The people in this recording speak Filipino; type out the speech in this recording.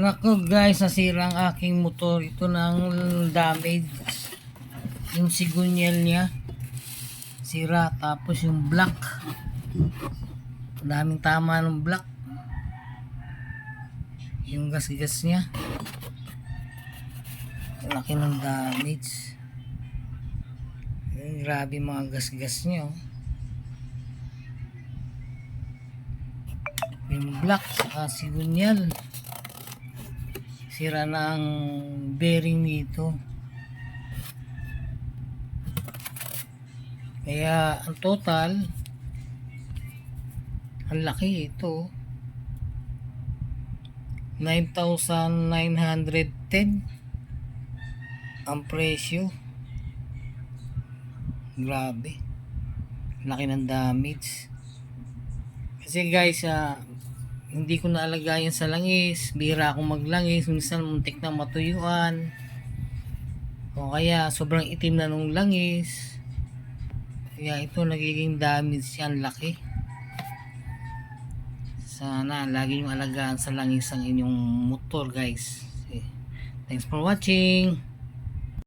Nako guys, nasira ang aking motor. Ito na ang damage. Yung sigunyel niya. Sira. Tapos yung block. Ang daming tama ng block. Yung gas-gas niya. Laki ng damage. Eh, grabe mga gas-gas niya. Oh. Yung block saka sigunyel sira na ang bearing nito. Kaya ang total ang laki ito. 9,910 ang presyo. Grabe. Laki ng damage. Kasi guys ah, hindi ko naalagayan sa langis. Bira akong maglangis. Minsan muntik na matuyuan. O kaya sobrang itim na nung langis. Kaya ito nagiging damage yan. Laki. Sana lagi yung alagaan sa langis ang inyong motor guys. Thanks for watching